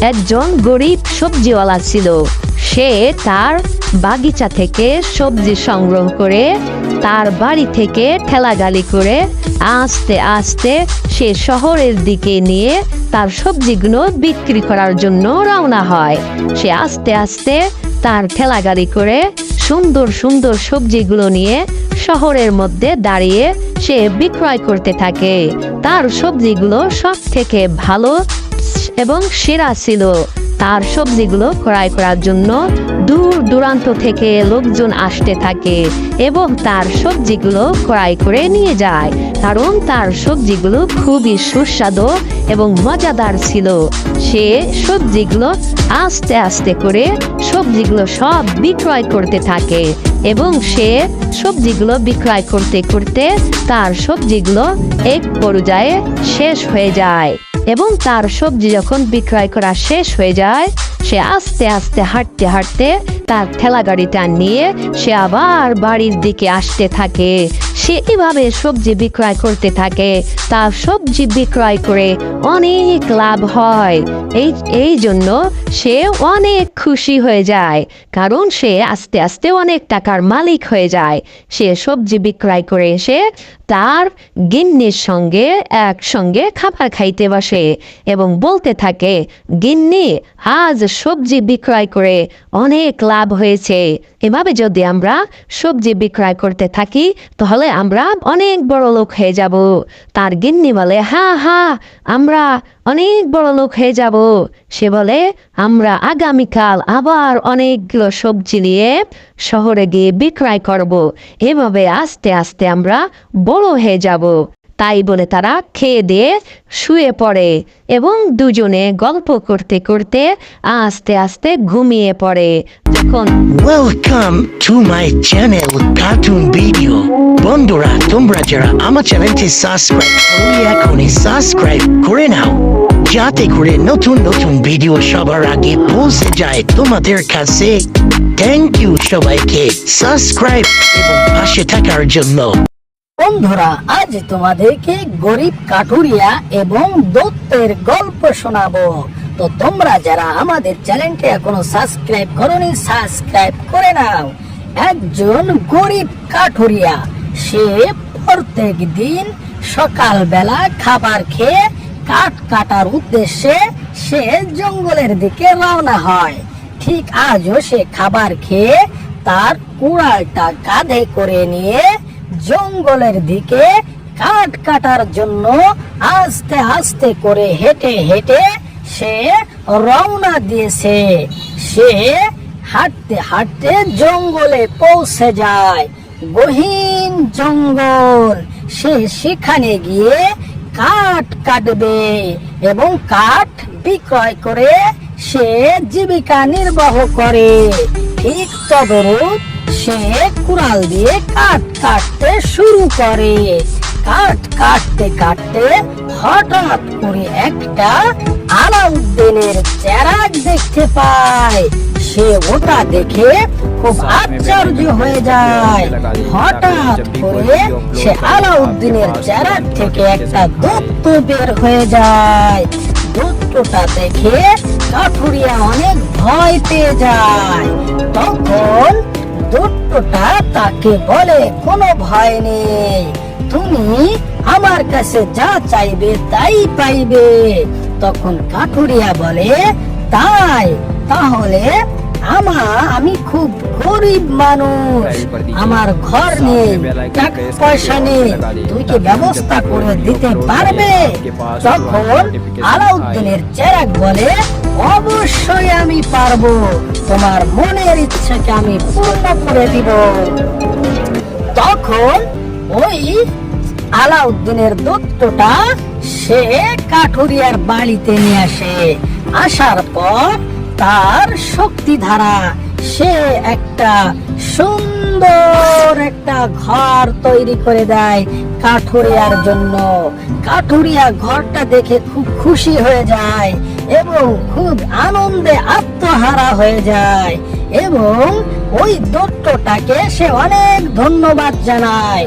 একজন গরিব সবজিওয়ালা ছিল। সে তার বাগিচা থেকে সবজি সংগ্রহ করে তার বাড়ি থেকে ঠেলাগালি করে আস্তে আস্তে সে শহরের দিকে নিয়ে তার সবজিগুলো বিক্রি করার জন্য রওনা হয়। সে আস্তে আস্তে তার ঠেলাগাড়ি করে সুন্দর সুন্দর সবজিগুলো নিয়ে শহরের মধ্যে দাঁড়িয়ে সে বিক্রয় করতে থাকে। তার সবজিগুলো সব থেকে ভালো এবং সেরা ছিল তার সবজিগুলো ক্রয় করার জন্য দূর দূরান্ত থেকে লোকজন আসতে থাকে এবং তার সবজিগুলো ক্রয় করে নিয়ে যায়। কারণ তার সবজিগুলো খুবই সুস্বাদু এবং মজাদার ছিল। সে সবজিগুলো আস্তে আস্তে করে সবজিগুলো সব বিক্রয় করতে থাকে এবং সে সবজিগুলো বিক্রয় করতে করতে তার সবজিগুলো এক পর্যায়ে শেষ হয়ে যায়। এবং তার সবজি যখন বিক্রয় করা শেষ হয়ে যায় সে আস্তে আস্তে হাঁটতে হাঁটতে তার ঠেলা গাড়িটা নিয়ে সে আবার বাড়ির দিকে আসতে থাকে। সে এভাবে সবজি বিক্রয় করতে থাকে। তার সবজি বিক্রয় করে অনেক লাভ হয়। এই এই জন্য সে অনেক খুশি হয়ে যায়। কারণ সে আস্তে আস্তে অনেক টাকার মালিক হয়ে যায়। সে সবজি বিক্রয় করে এসে তার গিন্নির সঙ্গে একসঙ্গে খাবার খাইতে বসে এবং বলতে থাকে, গিন্নি, আজ সবজি বিক্রয় করে অনেক লাভ হয়েছে। এভাবে যদি আমরা সবজি বিক্রয় করতে থাকি, তাহলে আমরা অনেক বড় লোক হয়ে যাব। তার গিন্নি বলে হ্যাঁ হ্যাঁ আমরা অনেক বড় লোক হয়ে যাব। সে বলে, আমরা আগামীকাল আবার অনেকগুলো সবজি নিয়ে শহরে গিয়ে বিক্রয় করব। এভাবে আস্তে আস্তে আমরা বড় হয়ে যাব। তাই বলে তারা খেয়ে দিয়ে শুয়ে পড়ে এবং দুজনে গল্প করতে করতে আস্তে আস্তে ঘুমিয়ে পড়ে। যখন welcome to my channel cartoon video বন্ধুরা তোমরা যারা আমার চ্যানেলটি সাবস্ক্রাইব করলে এখনই সাবস্ক্রাইব করে নাও। যাতে করে নতুন নতুন ভিডিও সবার আগে পৌঁছে যায় তোমাদের কাছে। থ্যাংক ইউ সবাইকে সাবস্ক্রাইব এবং পাশে থাকার জন্য। বন্ধুরা আজ তোমাদেরকে গরিব কাঠুরিয়া এবং দত্তের গল্প শোনাবো। তো তোমরা যারা আমাদের চ্যানেলটি এখনও সাবস্ক্রাইব করনি, সাবস্ক্রাইব করে নাও। একজন গরিব কাঠুরিয়া, সে প্রত্যেক দিন সকালবেলা খাবার খেয়ে কাঠ কাটার উদ্দেশ্যে সে জঙ্গলের দিকে রওনা হয়। ঠিক আজও সে খাবার খেয়ে তার কুড়ালটা কাঁধে করে নিয়ে জঙ্গলের দিকে কাঠ কাটার জন্য আস্তে আস্তে করে হেঁটে হেঁটে সে রওনা দিয়েছে। সে হাঁটতে হাঁটতে জঙ্গলে পৌঁছে যায়। গহীন জঙ্গল। সে সেখানে গিয়ে কাঠ কাটবে এবং কাঠ বিক্রয় করে সে জীবিকা নির্বাহ করে। ঠিক তদরূপ সে কুড়াল দিয়ে কাঠ কাটতে শুরু করে। কাঠ কাটতে কাটতে হঠাৎ করে একটা আলাউদ্দিনের চেরাগ দেখতে পায়। সে ওটা দেখে খুব আশ্চর্য হয়ে যায়। হঠাৎ করে সে আলাউদ্দিনের চেরাগ থেকে একটা দত্ত বের হয়ে যায়। দত্তটা দেখে কাঠুরিয়া অনেক ভয় পেয়ে যায়। তখন দত্তটা তাকে বলে কোনো ভয় নেই। তুমি আমার কাছে যা চাইবে তাই পাইবে। তখন কাঠুরিয়া বলে, তাই, তাহলে আমা, আমি খুব গরিব মানুষ। আমার ঘর নেই তুই কি ব্যবস্থা করে দিতে পারবে? তখন আলাউদ্দিনের চেরাক বলে, অবশ্যই আমি পারব। তোমার মনের ইচ্ছাকে আমি পূর্ণ করে দিব। তখন ওই আলাউদ্দিনের দত্তটা সে কাঠুরিয়ার বাড়িতে নিয়ে আসে। আসার পর তার শক্তি ধারা সে একটা সুন্দর একটা ঘর তৈরি করে দেয় কাঠুরিয়ার জন্য। কাঠুরিয়া ঘরটা দেখে খুব খুশি হয়ে যায় এবং খুব আনন্দে আত্মহারা হয়ে যায়। এবং ওই দত্তটাকে সে অনেক ধন্যবাদ জানায়।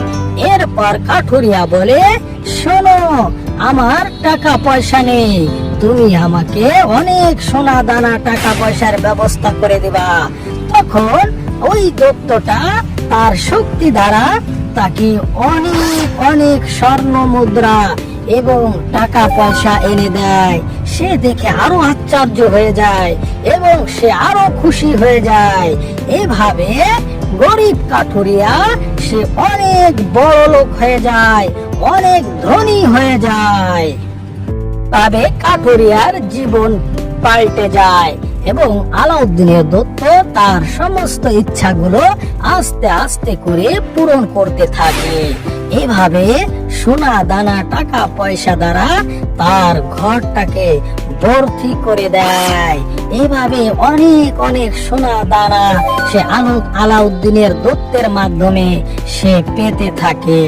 এরপর কাঠুরিয়া বলে, শোনো, আমার টাকা পয়সা নেই। তুমি আমাকে অনেক সোনা দানা টাকা পয়সার ব্যবস্থা করে দিবা। তখন ওই দত্তটা তার শক্তি দ্বারা তাকে অনেক অনেক স্বর্ণ মুদ্রা এবং টাকা পয়সা এনে দেয়। সে দেখে আরও আশ্চর্য হয়ে যায় এবং সে আরও খুশি হয়ে যায়। এভাবে গরিব কাঠুরিয়া সে অনেক বড় লোক হয়ে যায়, অনেক ধনী হয়ে যায়। তবে কাঠুরিয়ার জীবন পাল্টে যায়। এবং আলাউদ্দিনের দত্ত তার সমস্ত ইচ্ছাগুলো আস্তে আস্তে করে পূরণ করতে থাকে। এভাবে সোনা দানা টাকা পয়সা দ্বারা তার ঘরটাকে ভর্তি করে দেয়। এভাবে অনেক অনেক সোনা দানা সে আলো আলাউদ্দিনের দত্তের মাধ্যমে সে পেতে থাকে।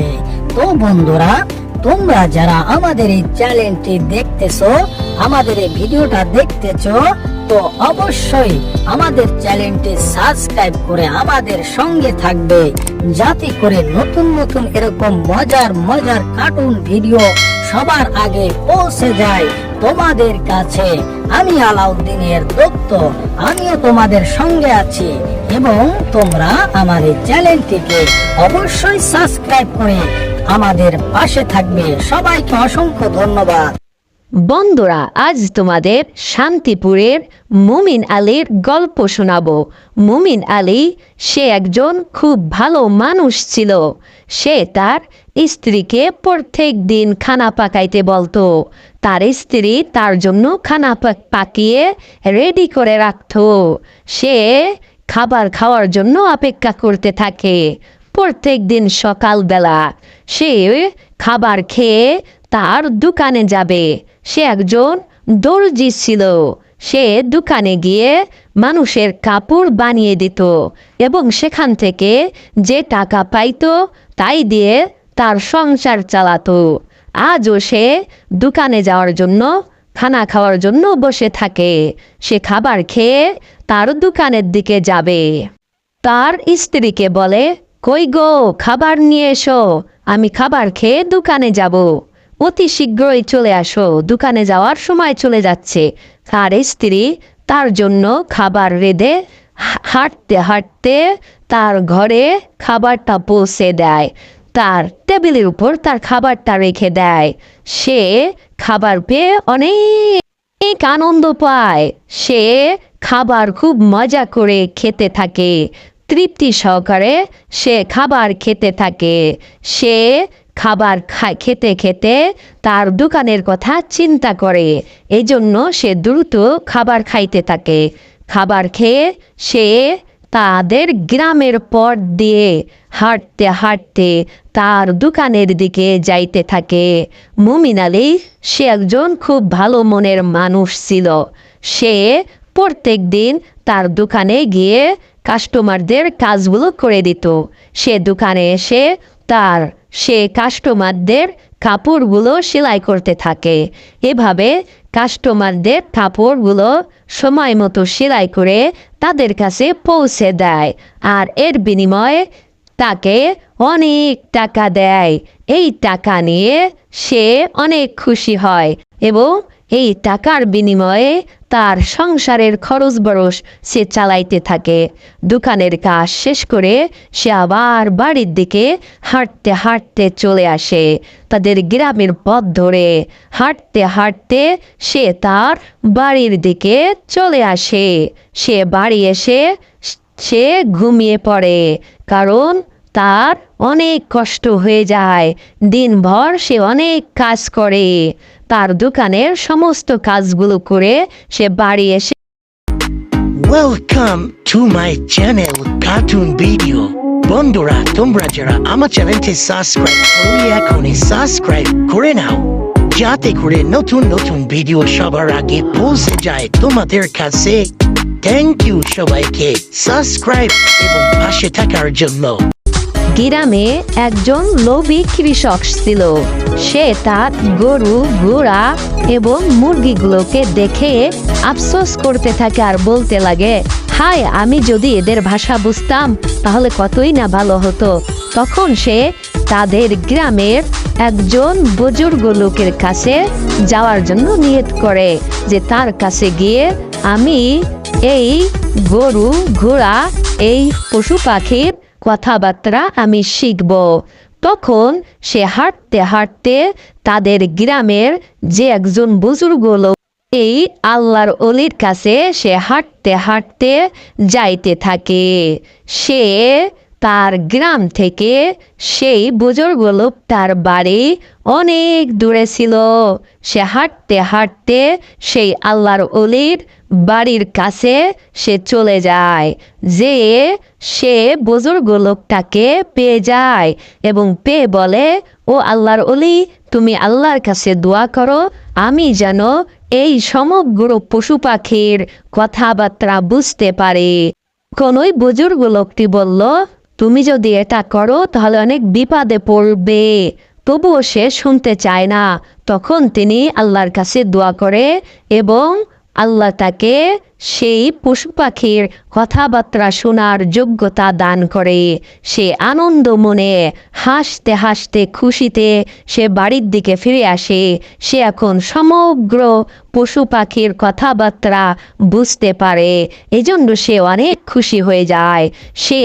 তো বন্ধুরা, তোমরা যারা আমাদের এই চ্যানেলটি দেখতেছো, আমাদের এই ভিডিওটা দেখতেছো তো অবশ্যই আমাদের চ্যানেলটি সাবস্ক্রাইব করে আমাদের সঙ্গে থাকবে, যাতে করে নতুন নতুন এরকম মজার মজার কার্টুন ভিডিও সবার আগে পৌঁছে যায় তোমাদের কাছে। আমি আলাউদ্দিনের দত্ত, আমিও তোমাদের সঙ্গে আছি এবং তোমরা আমাদের চ্যানেলটিকে অবশ্যই সাবস্ক্রাইব করে আমাদের পাশে থাকবে। সবাইকে অসংখ্য ধন্যবাদ। বন্ধুরা, আজ তোমাদের শান্তিপুরের মুমিন আলীর গল্প শোনাবো। মুমিন আলী, সে একজন খুব ভালো মানুষ ছিল। সে তার স্ত্রীকে প্রত্যেক দিন খানা পাকাইতে বলতো। তার স্ত্রী তার জন্য খানা পাকিয়ে রেডি করে রাখতো। সে খাবার খাওয়ার জন্য অপেক্ষা করতে থাকে। প্রত্যেক দিন সকালবেলা সে খাবার খেয়ে তার দোকানে যাবে। সে একজন দর্জি ছিল। সে দোকানে গিয়ে মানুষের কাপড় বানিয়ে দিত এবং সেখান থেকে যে টাকা পাইতো তাই দিয়ে তার সংসার চালাতো। আজও সে দোকানে যাওয়ার জন্য, খানা খাওয়ার জন্য বসে থাকে। সে খাবার খেয়ে তার দোকানের দিকে যাবে। তার স্ত্রীকে বলে, কই গো, খাবার নিয়ে এসো। আমি খাবার খেয়ে দোকানে যাব। অতি শীঘ্রই চলে আসো, দোকানে যাওয়ার সময় চলে যাচ্ছে। তার স্ত্রী তার জন্য খাবার রেঁধে হাঁটতে হাঁটতে তার ঘরে খাবারটা পৌঁছে দেয়। তার টেবিলের উপর তার খাবারটা রেখে দেয়। সে খাবার পেয়ে অনেক আনন্দ পায়। সে খাবার খুব মজা করে খেতে থাকে। তৃপ্তি সহকারে সে খাবার খেতে থাকে। সে খাবার খেতে খেতে তার দোকানের কথা চিন্তা করে। এই জন্য সে দ্রুত খাবার খাইতে থাকে। খাবার খেয়ে সে তাদের গ্রামের পথ দিয়ে হাঁটতে হাঁটতে তার দোকানের দিকে যাইতে থাকে। মুমিন আলী সে একজন খুব ভালো মনের মানুষ ছিল। সে প্রত্যেক দিন তার দোকানে গিয়ে কাস্টমারদের কাজগুলো করে দিত। সে দোকানে এসে তার সে কাস্টমারদের কাপড়গুলো সেলাই করতে থাকে। এভাবে কাস্টমারদের কাপড়গুলো সময় মতো সেলাই করে তাদের কাছে পৌঁছে দেয় আর এর বিনিময়ে তাকে অনেক টাকা দেয়। এই টাকা নিয়ে সে অনেক খুশি হয় এবং এই টাকার বিনিময়ে তার সংসারের খরচ বরস সে চালাইতে থাকে। দোকানের কাজ শেষ করে সে আবার বাড়ির দিকে হাঁটতে হাঁটতে চলে আসে। তাদের গ্রামের পথ ধরে হাঁটতে হাঁটতে সে তার বাড়ির দিকে চলে আসে। সে বাড়ি এসে সে ঘুমিয়ে পড়ে, কারণ তার অনেক কষ্ট হয়ে যায়। দিনভর সে অনেক কাজ করে। তার দোকানের সমস্ত কাজগুলো করে সে বাড়ি এসে welcome to my channel cartoon video বন্ধুরা, তোমরা যারা আমার চ্যানেলটি সাবস্ক্রাইব করলে এখনই সাবস্ক্রাইব করে নাও। যাতে করে নতুন নতুন ভিডিও সবার আগে পৌঁছে যায় তোমাদের কাছে। থ্যাংক ইউ সবাইকে। সাবস্ক্রাইব এবং পাশে থাকার জন্য। গ্রামে একজন লোভী কৃষক ছিল। সে তার গরু, ঘোড়া এবং মুরগিগুলোকে দেখে আফসোস করতে থাকে আর বলতে লাগে, হায়, আমি যদি এদের ভাষা বুঝতাম, তাহলে কতই না ভালো হতো। তখন সে তাদের গ্রামের একজন বুজুর্গ লোকের কাছে যাওয়ার জন্য নিয়ত করে যে তার কাছে গিয়ে, আমি এই গরু, ঘোড়া, এই পশু পাখির কথাবার্তা আমি শিখব। তখন সে হাঁটতে হাঁটতে তাদের গ্রামের যে একজন বুজুর্গ লোক, এই আল্লাহর অলির কাছে সে হাঁটতে হাঁটতে যাইতে থাকে। সে তার গ্রাম থেকে সেই বুজুর্গ লোকটার বাড়ি অনেক দূরে ছিল। সে হাঁটতে হাঁটতে সেই আল্লাহর অলির বাড়ির কাছে সে চলে যায়, যে সে বুজুর্গ লোকটাকে পেয়ে যায় এবং পেয়ে বলে, ও আল্লাহর অলি তুমি আল্লাহর কাছে দোয়া করো, আমি যেন এই সমগ্র পশু পাখির কথাবার্তা বুঝতে পারি। কোনোই বুজুর্গ লোকটি বলল, তুমি যদি এটা করো, তাহলে অনেক বিপদে পড়বে। তবুও সে শুনতে চায় না। তখন তিনি আল্লাহর কাছে দোয়া করে এবং আল্লাহ তাকে সেই পশু পাখির কথাবার্তা শোনার যোগ্যতা দান করে। সে আনন্দ মনে, হাসতে হাসতে খুশিতে সে বাড়ির দিকে ফিরে আসে। সে এখন সমগ্র পশু পাখির কথাবার্তা বুঝতে পারে। এজন্য সে অনেক খুশি হয়ে যায়। সে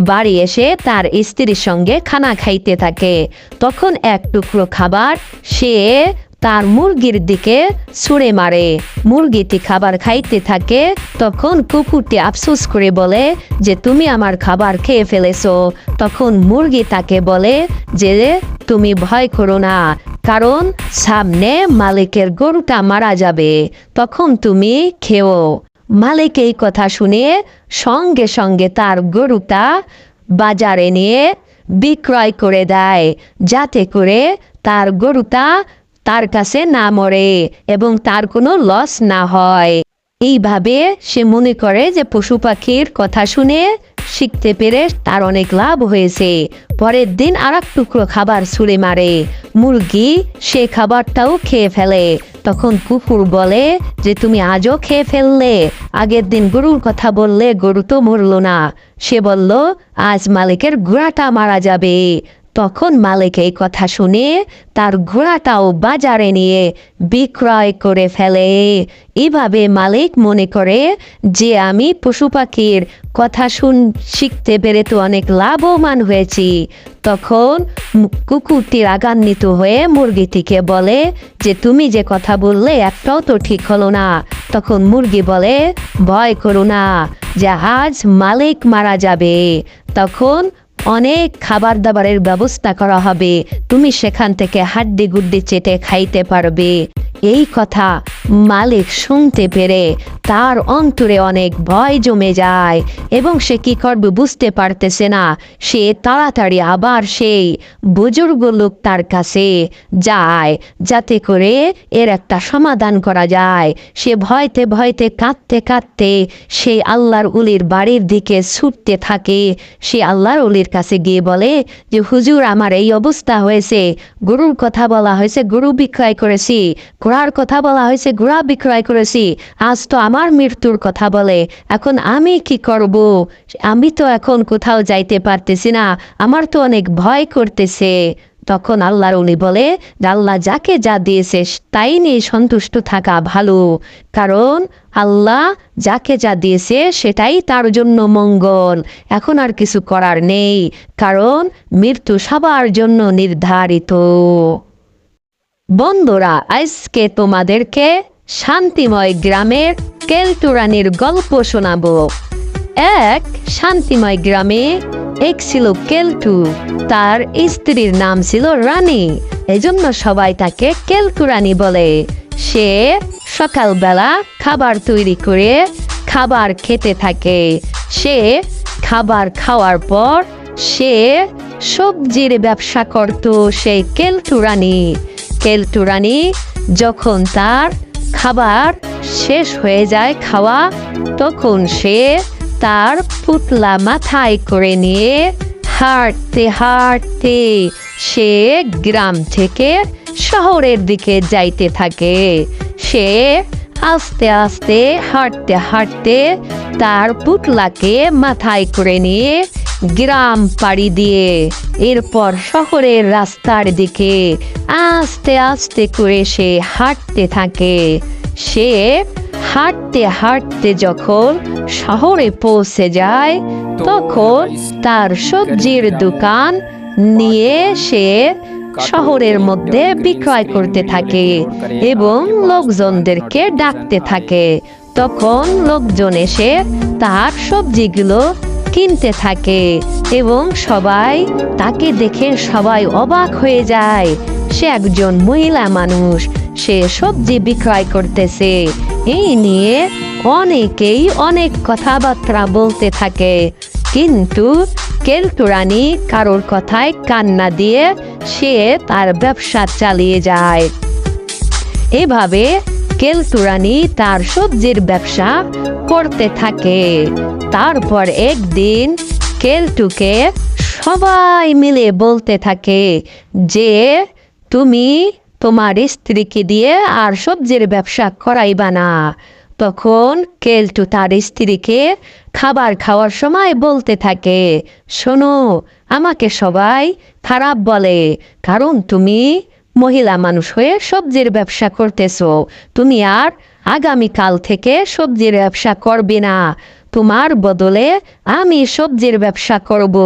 বাড়ি এসে তার স্ত্রীর সঙ্গে খানা খাইতে থাকে। তখন এক টুকরো খাবার সে তার মুরগির দিকে ছুঁড়ে মারে। মুরগিটি খাবার খাইতে থাকে, তখন কুকুরটি আফসোস করে বলে যে, তুমি আমার খাবার খেয়ে ফেলেছো। তখন মুরগি তাকে বলে যে, তুমি ভয় করো না, কারণ সামনে মালিকের গরুটা মারা যাবে, তখন তুমি খেও। মালিক এই কথা শুনে সঙ্গে সঙ্গে তার গরুটা বাজারে নিয়ে বিক্রয় করে দেয়, যাতে করে তার গরুটা তার কাছে না মরে এবং তার কোনো লস না হয়। এইভাবে সে মনে করে যে পশু পাখির কথা শুনে শিখতে পেরে তার অনেক লাভ হয়েছে। পরের দিন আর টুকরো খাবার ছুঁড়ে মারে। মুরগি সে খাবারটাও খেয়ে ফেলে। তখন কুকুর বলে যে, তুমি আজও খেয়ে ফেললে। আগের দিন গরুর কথা বললে গরু তো মরলো না। সে বলল, আজ মালিকের ঘোড়াটা মারা যাবে। তখন মালিক এই কথা শুনে তার ঘোড়াটাও বাজারে নিয়ে বিক্রয় করে ফেলে। এভাবে মালিক মনে করে যে, আমি পশু পাখির কথা শুন, শিখতে পেরে তো অনেক লাভবান হয়েছি। তখন কুকুরটি রাগান্বিত হয়ে মুরগিটিকে বলে যে, তুমি যে কথা বললে একটাও তো ঠিক হলো না। তখন মুরগি বলে, ভয় করো না আজ মালিক মারা যাবে। তখন অনেক খাবার দাবারের ব্যবস্থা করা হবে। তুমি সেখান থেকে হাড্ডি গুড্ডি চেটে খাইতে পারবে। এই কথা মালিক শুনতে পেরে তার অন্তরে অনেক ভয় জমে যায় এবং সে কি করবে বুঝতে পারতেছে না। সে তাড়াতাড়ি আবার সেই বুজুর্গ লোক তার কাছে যায় যাতে করে এর একটা সমাধান করা যায়। সে ভয়তে ভয়তে কাঁদতে কাঁদতে সেই আল্লাহর উলির বাড়ির দিকে ছুটতে থাকে। সে আল্লাহর উলির কাছে গিয়ে বলে যে, হুজুর, আমার এই অবস্থা হয়েছে। গরুর কথা বলা হয়েছে। গরু বিক্রয় করেছি। ঘোড়ার কথা বলা হয়েছে, ঘোড়া বিক্রয় করেছি। আজ তো আমার মৃত্যুর কথা বলে। এখন আমি কি করব? আমি তো এখন কোথাও যাইতে পারতেছি না। আমার তো অনেক ভয় করতেছে। তখন আল্লাহর উনি বলে, আল্লাহ যাকে যা দিয়েছে, তাই নিয়ে সন্তুষ্ট থাকা ভালো। কারণ আল্লাহ যাকে যা দিয়েছে, সেটাই তার জন্য মঙ্গল। এখন আর কিছু করার নেই। কারণ মৃত্যু সবার জন্য নির্ধারিত। বন্ধুরা, আজকে তোমাদেরকে শান্তিময় গ্রামের কেলটুরানির গল্প শোনাবো। এক শান্তিময় গ্রামে এক ছিল কেলটু। তার স্ত্রীর নাম ছিল রানী। এজন্য সবাই তাকে কেলটুরানি বলে। সে সকালবেলা খাবার তৈরি করে খাবার খেতে থাকে। সে খাবার খাওয়ার পর সে সবজির ব্যবসা করত সেই কেলটুরানি। কেলটুরানি যখন তার খাবার শেষ হয়ে যায় খাওয়া, তখন সে তার পুতলা মাথায় করে নিয়ে হাঁটতে হাঁটতে সে গ্রাম থেকে শহরের দিকে যাইতে থাকে। সে আস্তে আস্তে হাঁটতে হাঁটতে তার পুতলাকে মাথায় করে নিয়ে গ্রাম পাড়ি দিয়ে এরপর শহরের রাস্তার দিকে আস্তে আস্তে করে সে হাঁটতে থাকে। সে হাঁটতে হাঁটতে যখন শহরে পৌঁছে যায়, তখন তার সবজির দোকান নিয়ে সে শহরের মধ্যে বিক্রয় করতে থাকে এবং লোকজনদেরকে ডাকতে থাকে। তখন লোকজন এসে তার সবজিগুলো কিনতে থাকে এবং সবাই তাকে দেখে সবাই অবাক হয়ে যায়। সে একজন মহিলা মানুষ, সে সবজি বিক্রয় করতেছে। এই নিয়ে অনেকেই অনেক কথাবার্তা বলতে থাকে। কিন্তু কেলটুরানি কারোর কথায় কান্না দিয়ে সে তার ব্যবসা চালিয়ে যায়। এভাবে কেলতুরানি তার সবজির ব্যবসা করতে থাকে। তারপর একদিন কেলটুকে সবাই মিলে বলতে থাকে যে, তুমি তোমার স্ত্রীকে দিয়ে আর সবজির ব্যবসা করাইবা না। তখন কেলটু তার স্ত্রীকে খাবার খাওয়ার সময় বলতে থাকে, শোনো, আমাকে সবাই খারাপ বলে, কারণ তুমি মহিলা মানুষ হয়ে সবজির ব্যবসা করতেছো। তুমি আর আগামীকাল থেকে সবজির ব্যবসা করবে না। তোমার বদলে আমি সবজির ব্যবসা করব।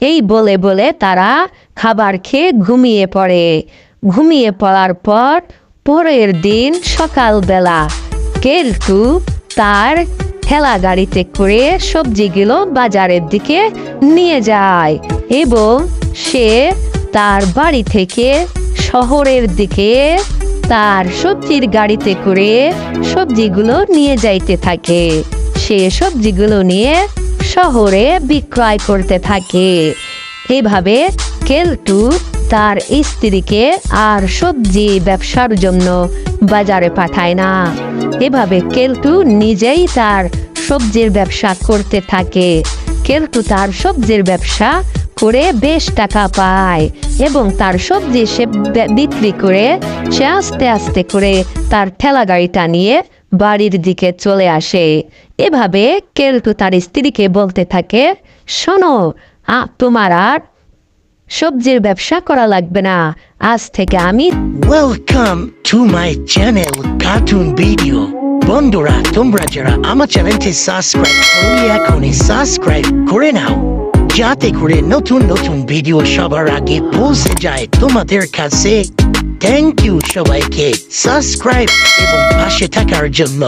এই বলে বলে তারা খাবার খেয়ে ঘুমিয়ে পড়ে। ঘুমিয়ে পড়ার পর পরের দিন সকালবেলা কেলটু তার ঠেলা গাড়িতে করে সবজিগুলো বাজারের দিকে নিয়ে যায় এবং সে তার বাড়ি থেকে শহরের দিকে তার সবজির গাড়িতে করে সবজিগুলো নিয়ে যাইতে থাকে। সে সবজিগুলো নিয়ে শহরে বিক্রয় করতে থাকে। এভাবে কেলটু তার স্ত্রীকে আর সবজি ব্যবসার জন্য বাজারে পাঠায় না। এভাবে কেলটু নিজেই তার সবজির ব্যবসা করতে থাকে। কেলটু তার সবজির ব্যবসা করে বেশ টাকা পায়। এবং তার সবজি সে বিক্রি করে, সে আস্তে আস্তে করে তার ঠেলা গাড়িটা নিয়ে বাড়ির দিকে চলে আসে। এভাবে কেলটু তার স্ত্রীকে বলতে থাকে, শোনো, আ, তোমার আর সবজির ব্যবসা করা লাগবে না। আজ থেকে আমি welcome to my channel cartoon video বন্ধুরা, তোমরা যারা আমার চ্যানেলটি সাবস্ক্রাইব করলে এখনই সাবস্ক্রাইব করে নাও। যাতে করে নতুন নতুন ভিডিও সবার আগে পৌঁছে যায় তোমাদের কাছে। থ্যাংক ইউ সবাইকে। সাবস্ক্রাইব এবং পাশে থাকার জন্য।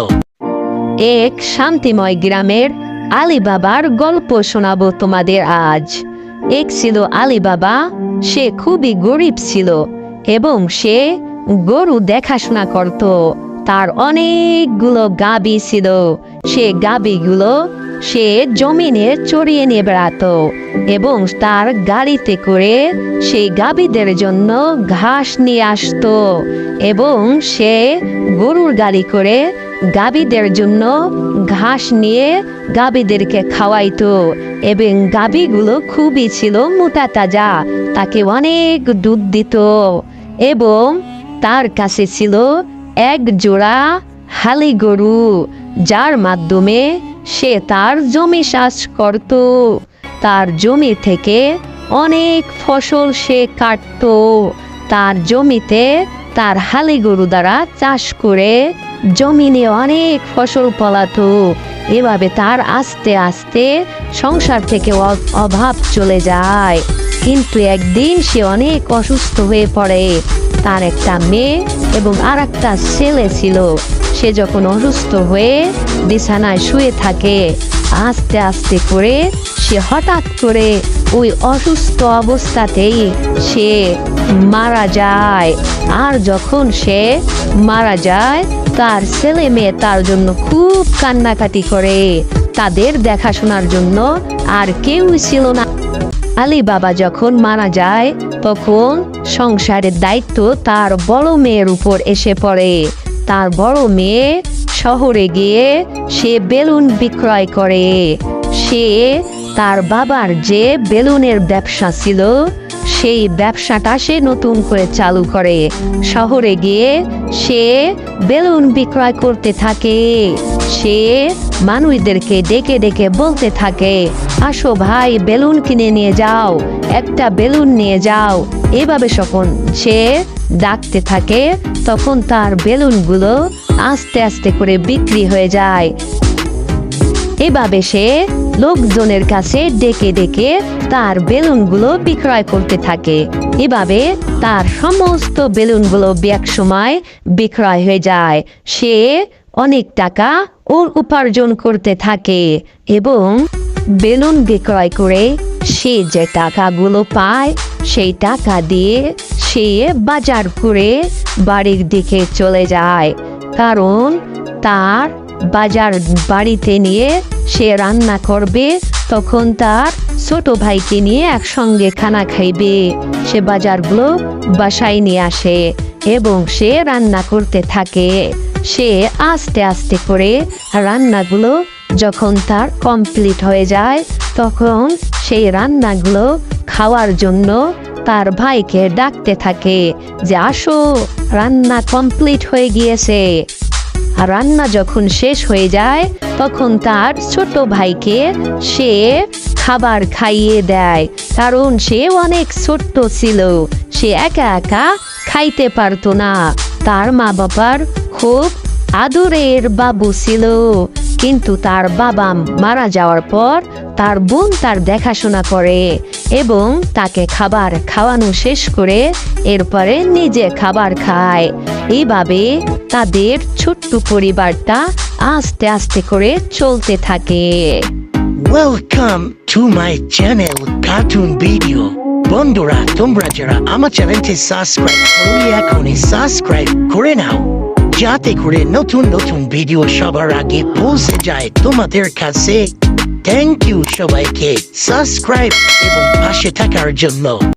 এক শান্তিময় গ্রামের আলী বাবার গল্প শোনাবো তোমাদের আজ। এক ছিল আলী বাবা সে খুবই গরিব ছিল এবং সে গরু দেখাশোনা করত। তার অনেকগুলো গাবি ছিল। সে গাবিগুলো সে জমিনে চড়িয়ে নিয়ে বেড়াতো এবং তার গাড়িতে করে সেই গাবিদের জন্য ঘাস নিয়ে আসতো এবং সে গরুর গাড়ি করে গাবিদের জন্য ঘাস নিয়ে গাবিদেরকে খাওয়াইতো এবং গাবিগুলো খুবই ছিল মোটা তাজা তাকে অনেক দুধ দিত এবং তার কাছে ছিল এক জোড়া হালি গরু, যার মাধ্যমে সে তার জমি চাষ করত। তার জমি থেকে অনেক ফসল সে কাটত। তার জমিতে তার হালি গরু দ্বারা চাষ করে জমিনে অনেক ফসল ফলাতো। এভাবে তার আস্তে আস্তে সংসার থেকে অভাব চলে যায়। কিন্তু একদিন সে অনেক অসুস্থ হয়ে পড়ে। তার একটা মেয়ে এবং আর একটা ছেলে ছিল। সে যখন অসুস্থ হয়ে বিছানায় শুয়ে থাকে, আস্তে আস্তে করে সে হঠাৎ করে ওই অসুস্থ অবস্থাতেই সে মারা যায়। আর যখন সে মারা যায়, তার ছেলে মেয়ে তার জন্য খুব কান্নাকাটি করে। তাদের দেখাশোনার জন্য আর কেউ ছিল না। আলী বাবা যখন মারা যায়, তখন সংসারের দায়িত্ব তার বড় মেয়ের উপর এসে পড়ে। তার বড় মেয়ে শহরে গিয়ে সে বেলুন বিক্রয় করে। সে তার বাবার যে বেলুনের ব্যবসা ছিল, সেই ব্যবসাটা সে নতুন করে চালু করে। শহরে গিয়ে সে বেলুন বিক্রয় করতে থাকে। সে মানুষদেরকে ডেকে ডেকে বলতে থাকে, আসো ভাই, বেলুন কিনে নিয়ে যাও, একটা বেলুন নিয়ে যাও। এভাবে যখন সে ডাকতে থাকে, তখন তার বেলুনগুলো আস্তে আস্তে করে বিক্রি হয়ে যায়। এভাবে সে লোকজনের কাছে ডেকে ডেকে তার বেলুনগুলো বিক্রয় করতে থাকে। এভাবে তার সমস্ত বেলুনগুলো এক সময় বিক্রয় হয়ে যায়। সে অনেক টাকা ওর উপার্জন করতে থাকে এবং বেলুন বিক্রয় করে সে যে টাকাগুলো পায়, সেই টাকা দিয়ে সে বাজার করে বাড়ির দিকে চলে যায়। কারণ তার বাজার বাড়িতে নিয়ে সে রান্না করবে, তখন তার ছোট ভাইকে নিয়ে একসঙ্গে খানা খাইবে। সে বাজারগুলো বাসায় নিয়ে আসে এবং সে রান্না করতে থাকে। সে আস্তে আস্তে করে রান্নাগুলো যখন তার কমপ্লিট হয়ে যায়, তখন সেই রান্নাগুলো খাওয়ার জন্য তার ভাইকে ডাকতে থাকে যে, আসো, রান্না কমপ্লিট হয়ে গিয়েছে। রান্না যখন শেষ হয়ে যায়, তখন তার ছোট ভাইকে সে খাবার খাইয়ে দেয়। কারণ সে অনেক ছোট্ট ছিল, সে একা একা খাইতে পারতো না। তার মা বাবার খুব আদরের বাবু ছিল। কিন্তু তার বাবা মারা যাওয়ার পর তার বোন তার দেখাশোনা করে এবং তাকে খাবার খাওয়ানো শেষ করে এরপরে নিজে খাবার খায়। এইভাবে তাদের ছোট্ট পরিবারটা আস্তে আস্তে করে চলতে থাকে। Welcome to my channel cartoon video বন্ধুরা, তোমরা যারা আমার চ্যানেলটি সাবস্ক্রাইব করলে এখনই সাবস্ক্রাইব করে নাও। যাতে করে নতুন নতুন ভিডিও সবার আগে পৌঁছে যায় তোমাদের কাছে। থ্যাংক ইউ সবাইকে। সাবস্ক্রাইব এবং পাশে থাকার জন্য।